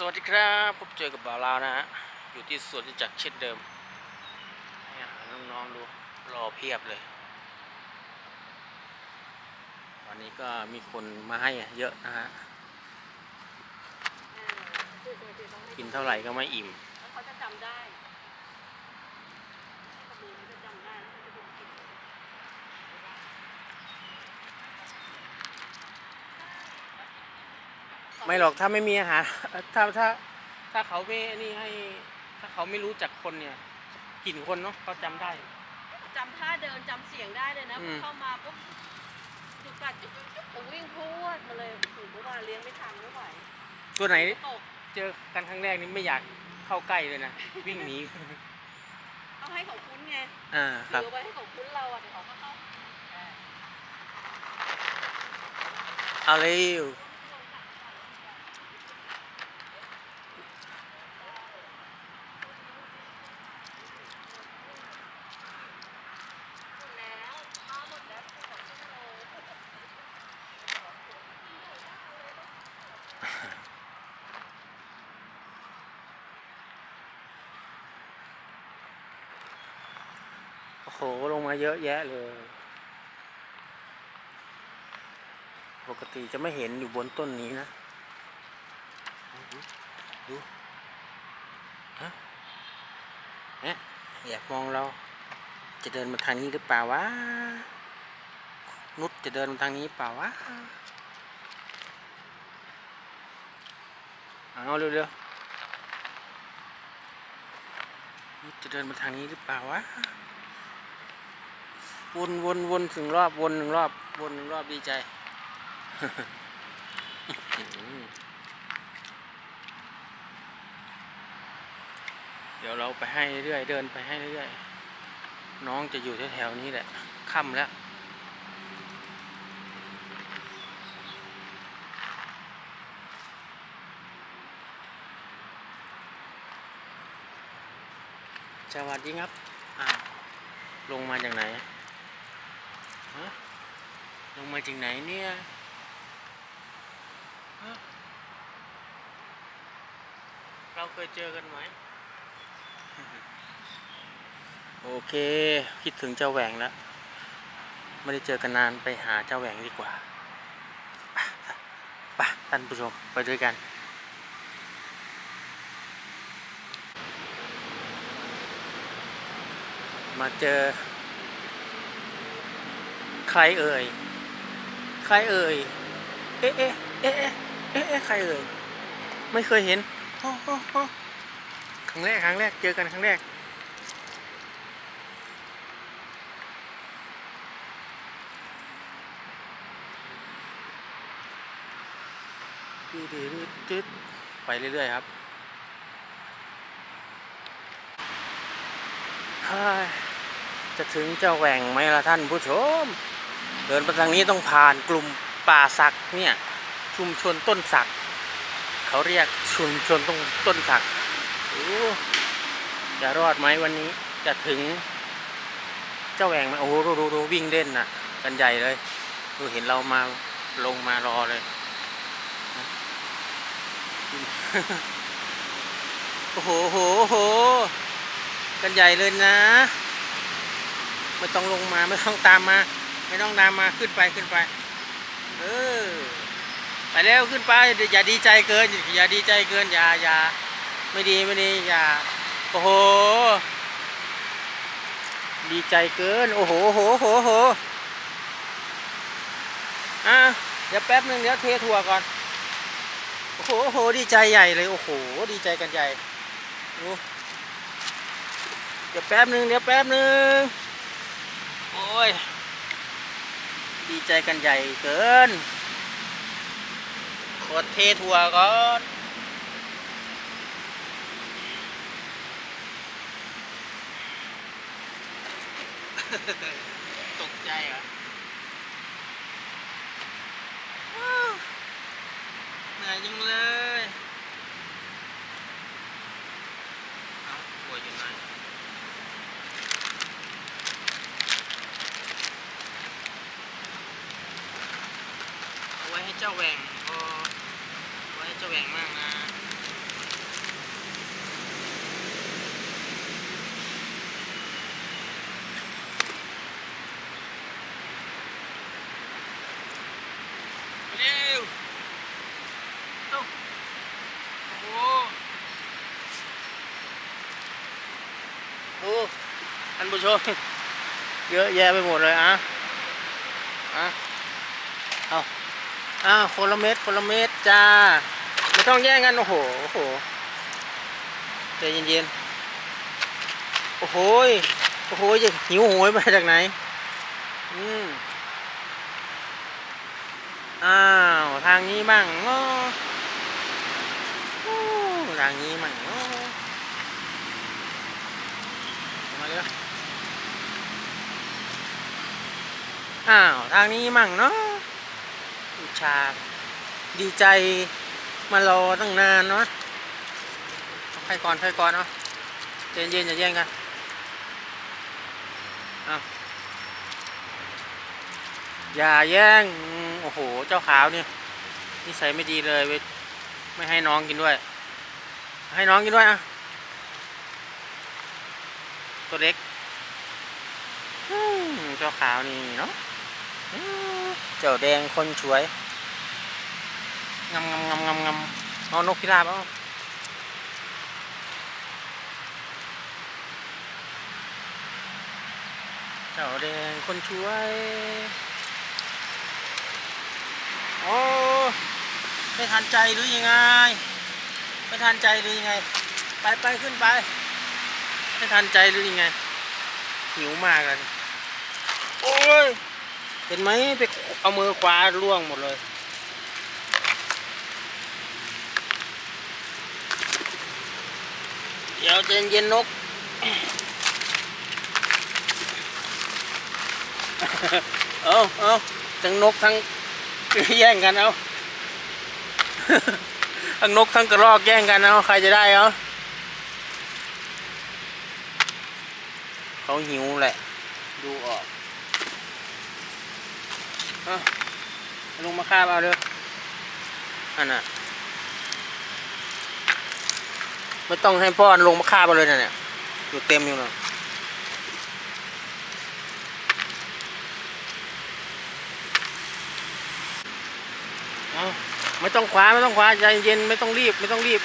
สวัสดีครับพบเจอกับบ่าวลาวนะฮะอยู่ที่สวนจักรเช่นเดิมให้หน้องๆดูรอเพียบเลย วันนี้ก็มีคนมาให้เยอะนะฮะกินเท่าไหร่ก็ไม่อิ่มเขาจะจำได้กระบือมันจะจำได้แล้วเขาจะดูผิด ไม่หรอกถ้าไม่มีอาหาร ถ้าถ้าถ้าเขาไม่นี่ให้ ถ้าเขาไม่รู้จักคนเนี่ยกลิ่นคนเนาะเขาจำได้ จำท่าเดินจำเสียงได้เลยนะอืพอมเข้ามาปุ๊บจุกกัดจุ๊บจุ๊บจุ๊บผมวิ่งพรวดมาเลยถึงเมื่อวานเลี้ยงไม่ทันไม่ไหวตัวไหนตกเจอกันครั้งแรกนี่ไม่อยากเข้าใกล้เลยนะวิ่งหนีเอาให้เขาคุ้นไงอ่าคถืรับอไว้ให้เขาคุ้นเราอะเดี๋ยวเขาก็เข้าเอาเร็วแล้วมาหมดแล้วสองชั่วโมง โอ้โหลงมาเยอะแยะเลย ปกติจะไม่เห็นอยู่บนต้นนี้นะ ดูดูฮะเอ๊ะอยากมองเรา จะเดินมาทางนี้หรือเปล่าวะ นุชจะเดินมาทางนี้เปล่าวะ เอาเร็วๆนุชจะเดินมาทางนี้หรือเปล่าวะ วนวนวนถึงรอบวนหนึ่งรอบวนหนึ่งรอบดีใจเดี๋ยวเราไปให้เรื่อยเดินไปให้เรื่อยน้องจะอยู่แถวๆนี้แหละค่ำแล้วสวัสดีครับอาลงมาจากไหน ลงมาจากไหนเนี่ยเราเคยเจอกันไหม โอเค คิดถึงเจ้าแหวงแล้ว ไม่ได้เจอกันนานไปหาเจ้าแหวงดีกว่าปไปท่านผู้ชมไปด้วยกัน มาเจอ ใครเอ่ย ใครเอ่ย เอ๊ะเอ๊ะเอ๊ะเอ๊ะเอ๊ะใครเอ่ย ไม่เคยเห็นครั้งแรกครั้งแรกเจอกันครั้งแรกดืดดืดดืดไปเรื่อยๆครับจะถึงเจ้าแหว่งไหมล่ะท่านผู้ชม เดินไปทางนี้ต้องผ่านกลุ่มป่าสักเนี่ยชุมชนต้นสักเขาเรียกชุมชนต้นต้นสักโอ้จะรอดไหมวันนี้จะถึง เจ้าแหว่งไหมโอ้โหดูดูวิ่งเล่นน่ะ กันใหญ่เลยดูเห็นเรามาลงมารอเลยโอ้โหโหโหกันใหญ่เลยนะ ไม่ต้องลงมาไม่ต้องตามมา ไม่ต้องตามาขึ้นไปขึ้นไป เออไปแล้วขึ้นไปอย่าดีใจเกิน อย่าดีใจเกิน อย่าอย่าไม่ดีไม่ดีอย่าโอ้โห ดีใจเกิน โอ้โหโอ้โหโอ้โหโหอะเดี๋ยวแป๊บนึงเดี๋ยวเทถั่วก่อน โอ้โหโอ้โหดีใจใหญ่เลยโอ้โห ดีใจกันใหญ่ดูเดี๋ยวแป๊บหนึ่งเดี๋ยวแป๊บหนึ่งโอ้ย ดีใจกันใหญ่เกินกดเทถั่วก่อนตกใจเหรอเหนื่อยจังเลย เจ้าแหวงพอไว้เจ้าแหวงมากนะเร็วเอ้าโอ้โหท่านผู้ชมเยอะแยะไปหมดเลยอะอะ อ้าวคนละเม็ดคนละเม็ดจ้า ไม่ต้องแย่งกัน โอ้โห โอ้โหใจเย็นๆ โอ้โหยโอ้โหยจะหิวโหยมาจากไหน อืมอ้าว ทางนี้บ้างง้ออู้ทางนี้บ้างง้อมาเร็วอ้าว ทางนี้มั่งเนาะ อุชาดีใจมารอตั้งนานเนาะเอาใครก่อนใครก่อนเนาะเย็นเย็นๆอย่าแย่งกันเอาอย่าแย่ง โอ้โห เจ้าขาวนี่นิสัยไม่ดีเลยเว้ยไม่ให้น้องกินด้วย ให้น้องกินด้วยอะ ตัวเล็กเจ้าขาวนี่เนาะ เจ้าแดงคนสวยงำงำงำงำงำเอานกพิราบเอาเจ้าแดงคนช่วยโอ้ไม่ทันใจหรือยังไง ไม่ทันใจหรือยังไง ไปไปขึ้นไป ไม่ทันใจหรือยังไงหิวมากเลยโอ้ย เห็นไหมไปเอามือขวาล่วงหมดเลย เดี๋ยวเย็นเย็นนก เอาเอาทั้งนกทั้งแย่งกันเอาทั้งนกทั้งกระรอกแย่งกันเอาใครจะได้เอาเขาหิวแหละ ดูออก ลงมาคาบเอาเด้ออันน่ะไม่ต้องให้พ่อลงมาฆ่าไปเลยนะเนี่ยอยู่เต็มอยู่นะเอาไม่ต้องคว้าไม่ต้องคว้าใจเย็นไม่ต้องรีบไม่ต้องรีบ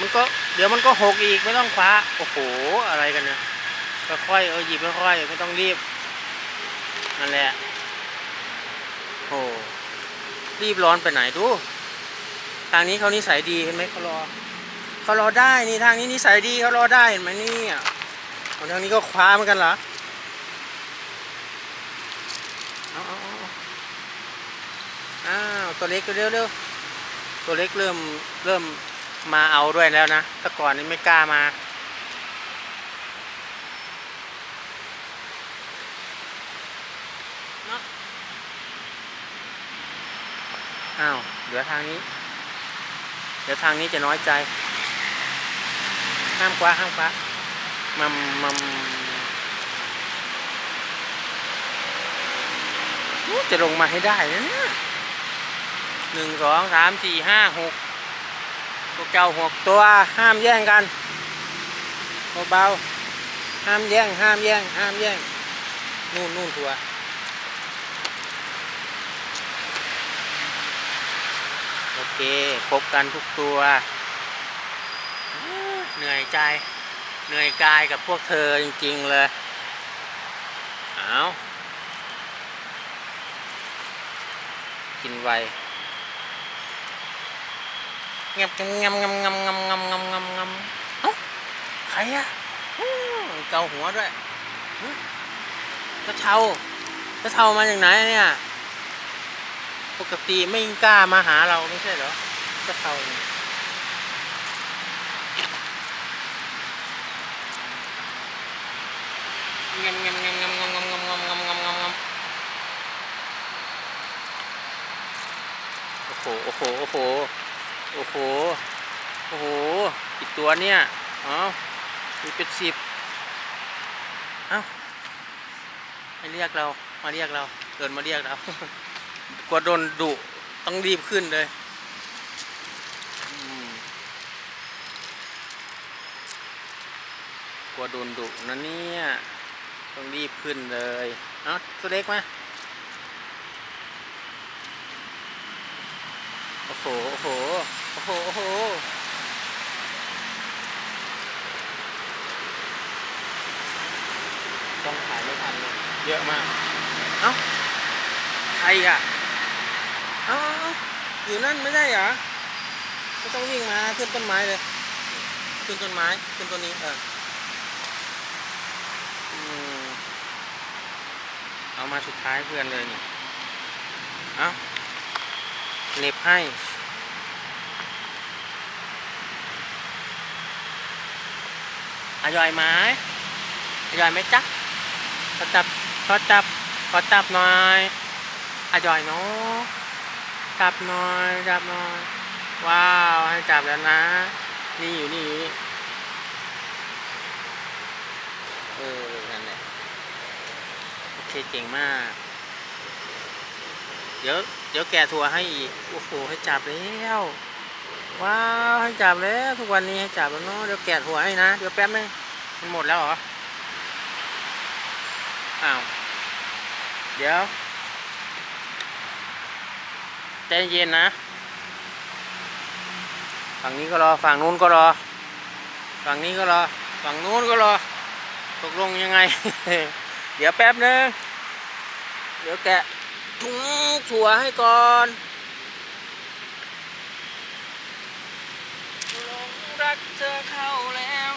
มันก็เดี๋ยวมันก็หกอีกไม่ต้องคว้าโอ้โหอะไรกันเนี่ยค่อยๆเออหยิบค่อยๆไม่ต้องรีบนั่นแหละ โอ้รีบร้อนไปไหนดู ทางนี้เขานิสัยดีเห็นไหมเขารอเขารอได้นี่ทางนี้นิสัยดีเขารอได้เห็นไหมนี่อะเอาทางนี้ก็คว้าเหมือนกันเหรออ้าวตัวเล็กเร็วเร็วตัวเล็กเริ่มเริ่มมาเอาด้วยแล้วนะแต่ก่อนนี้ไม่กล้ามาเนอะ อ้าว เหลือทางนี้ เดี๋ยวทางนี้จะน้อยใจ ห้ามคว้าห้ามคว้ามัมมัมจะลงมาให้ได้นะเนี่ยหนึ่งสองสามสี่ห้าหกพวเจ้าหกตัวห้ามแย่งกันเบาๆห้ามแย่งห้ามแย่งห้ามแย่งนู่นนู่นตัว โอ เคพบกันทุกตัว เหนื่อยใจ เหนื่อยกายกับพวกเธอจริง ๆ เลย เอากินไวงับงำงำงำงำงำงำงงำเอ้าใครอะเกาหัวด้วยกระเทากระเทามาจากไหนเนี่ย ปกติไม่กล้ามาหาเราไม่ใช่เหรอกระเทาเนี่ยงำงำงำงำงำงำงำงำงำงำงำงำโอ้โห โอ้โห โอ้โห โอ้โห โอ้โหอีกตัวเนี่ยอ๋อมีเป็นสิบเอ้าไม่เรียกเรา มาเรียกเรา เดินมาเรียกเรา กลัวโดนดุต้องรีบขึ้นเลยกลัวโดนดุนะเนี่ยต้องรีบขึ้นเลยเอาตัวเล็กมาโอ้โหโอ้โหโอ้โหโอ้โหอเยอะมากเอ้าใครอะ เอาเอ้าอยู่นั่นไม่ได้เหรอไม่ต้องวิ่งมาขึ้นต้นไม้เลย ขึ้นต้นไม้ ขึ้นต้นนี้ เอออืมเอามาสุดท้ายเพื่อนเลยนี่เอ้าเหน็บให้ อร่อยไหมอร่อยไหมจ๊ะขอจับขอจับขอจับหน่อยอร่อยเนาะ จับหน่อย จับหน่อย ว้าว ให้จับแล้วนะ นี่อยู่นี่อยู่นี่เออ นั่นแหละ โอเค เก่งมาก เดี๋ยว เดี๋ยวแกะถั่วให้อีก โอ้โห ให้จับแล้ว ว้าว ให้จับแล้ว ทุกวันนี้ให้จับแล้วเนาะ เดี๋ยวแกะถั่วให้นะ เดี๋ยวแป๊บนึง มันหมดแล้วเหรอ อ้าว เดี๋ยว ใจเย็นนะ ฝั่งนี้ก็รอ ฝั่งนู้นก็รอ ฝั่งนี้ก็รอ ฝั่งนู้นก็รอ ตกลงยังไง เดี๋ยวแป๊บนึง เดี๋ยวแกะถุงถั่วให้ก่อนหลงรักเธอเข้าแล้ว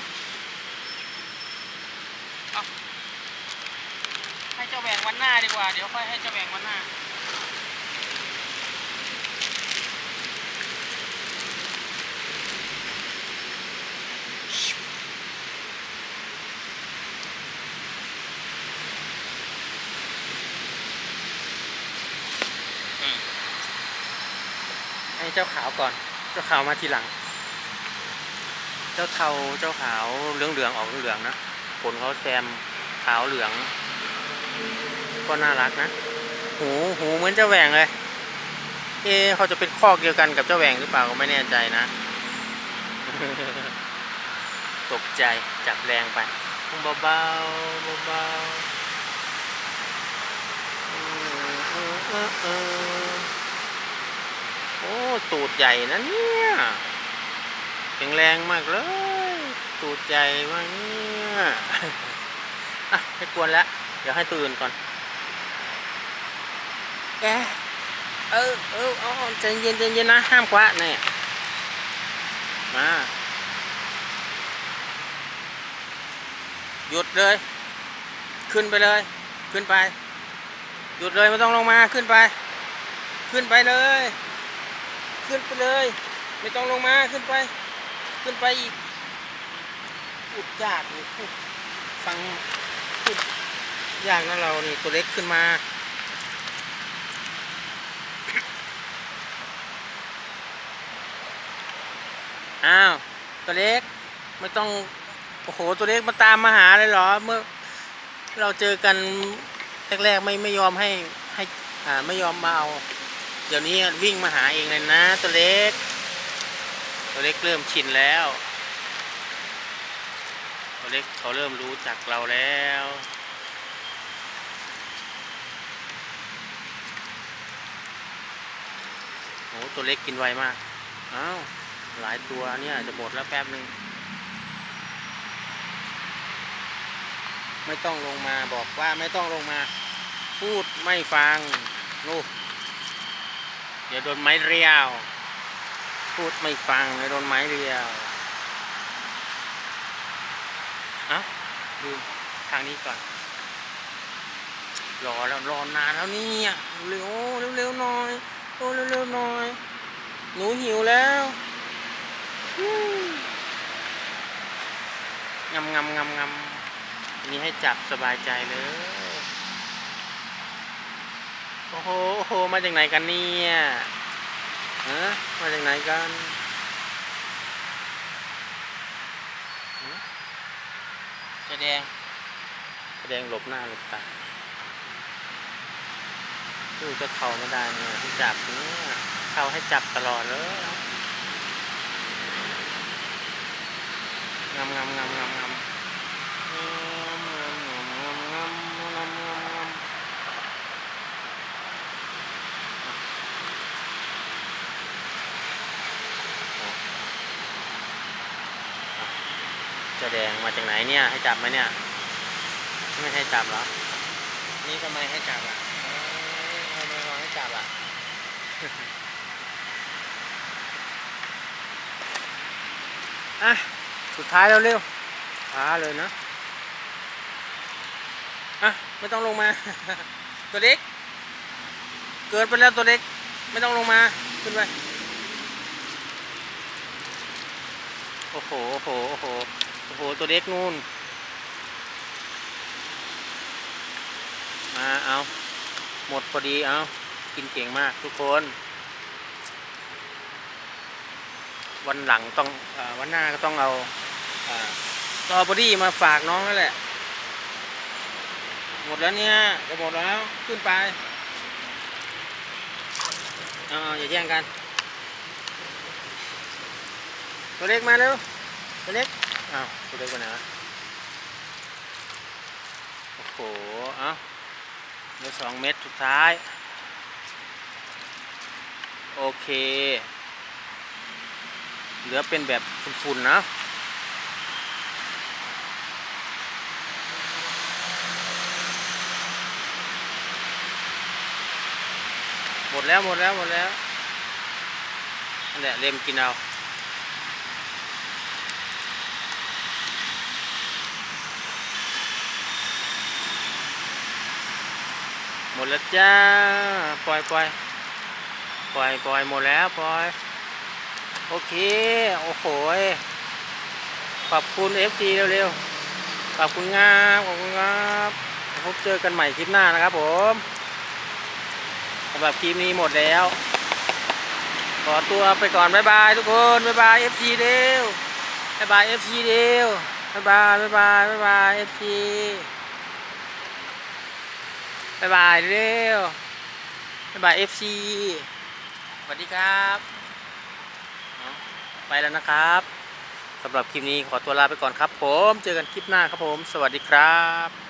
เอาให้เจ้าแหวงวันหน้าดีกว่า เดี๋ยวค่อยให้เจ้าแหวงวันหน้า เจ้าขาวก่อน เจ้าขาวมาทีหลัง เจ้าเทาเจ้าขาวเหลืองเหลืองออกเหลืองนะขนเขาแซมขาวเหลือง ก็น่ารักนะ หูหูเหมือนเจ้าแหวงเลย เอะเขาจะเป็นคอกเดียวกันกับเจ้าแหวงหรือเปล่าก็ไม่แน่ใจนะ ตกใจจับแรงไปเบาๆเบาๆอืมอืมอืมอืม โอ้ตูดใหญ่นะเนี่ยแข็งแรงมากเลย ตูดใหญ่มากเนี่ยอะไม่กวนแล้ว เดี๋ยวให้ตัวอื่นก่อนแกเออเออเอาเอใจเย็นใจเย็นนะ ห้ามคว้าเนี่ยมาหยุดเลย ขึ้นไปเลย ขึ้นไป หยุดเลยไม่ต้องลงมาขึ้นไป ขึ้นไปเลย ขึ้นไปเลย ไม่ต้องลงมาขึ้นไป ขึ้นไปอีกพูดยากนี่พูดฟังพูดยากนะเรานี่ตัวเล็กขึ้นมาอ้าวตัวเล็กไม่ต้องโอ้โหตัวเล็กมาตามมาหาเลยเหรอเมื่อเราเจอกันแรกๆไม่ไม่ยอมให้ให้อ่าไม่ยอมมาเอา เดี๋ยวนี้วิ่งมาหาเองเลยนะ ตัวเล็ก ตัวเล็กเริ่มชินแล้ว ตัวเล็กเขาเริ่มรู้จักเราแล้วโอ้ตัวเล็กกินไวมากอ้าวหลายตัวเนี่ยจะหมดแล้วแป๊บหนึ่งไม่ต้องลงมาบอกว่าไม่ต้องลงมา พูดไม่ฟังนู่ ดี๋ยวโดนไม้เรียว พูดไม่ฟังเลยโดนไม้เรียวอะดูทางนี้ก่อน รอแล้วรอนานแล้วเนี่ยเร็วเร็วเร็วๆหน่อยโอ้เร็วเร็วๆหน่อย หนูหิวแล้วอืมงำงำงำงำนี่ให้จับสบายใจเลย โอ้โหโอ้โห มาจากไหนกันเนี่ยฮะมาจากไหนกันแดงแดงหลบหน้าหลบตาดูจะเข่าไม่ได้เนี่ยจับเนี่ยเข่าให้จับตลอดเลยงามงามงามงามงาม เจะแดงมาจากไหนเนี่ย ให้จับไหมเนี่ย ไม่ให้จับเหรอ นี่ทำไมให้จับอะเอ้ยทำไมรอให้จับอะอะ สุดท้ายแล้วเร็วช้าเลยนะ อะ ไม่ต้องลงมา ตัวเล็ก เกินไปแล้วตัวเล็ก ไม่ต้องลงมา ขึ้นไป โอ้โห โอ้โห โอ้โห โอ้โห ตัวเล็กนู่น มาเอา หมดพอดีเอากินเก่งมากทุกคน วันหลังต้องอวันหน้าก็ต้องเอาสตรอเบอรี่มาฝากน้องแล้วแหละ หมดแล้วเนี่ยจะหมดแล้ว ขึ้นไปเอาเอาอย่าแย่งกัน ตัวเล็กมาเร็วตัวเล็ก อ้าวตัวเล็กไปไหนะ โอ้โห เอาเหลือสองเม็ดสุดท้าย โอเค เหลือเป็นแบบฝุ่นๆนะหมดแล้วหมดแล้วหมดแล้วนั่นแหละเล็มกินเอา ดแล้วจ้า ปล่อยปล่อยปล่อยปล่อยหมดแล้วปล่อย โอเค โอ้โหยขอบคุณ FC เร็วๆขอบคุณครับขอบคุณครับพบเจอกันใหม่คลิปหน้านะครับผมสำหรับคลิปนี้หมดแล้ว ขอตัวไปก่อน บ๊ายบายทุกคน บ๊ายบาย FC เร็ว บ๊ายบาย FC เร็ว บ๊ายบาย บ๊ายบาย บ๊ายบาย FC บ๊ายบายเร็วบ๊ายบาย FC สวัสดีครับไปแล้วนะครับสำหรับคลิปนี้ขอตัวลาไปก่อนครับผม เจอกันคลิปหน้าครับผม สวัสดีครับ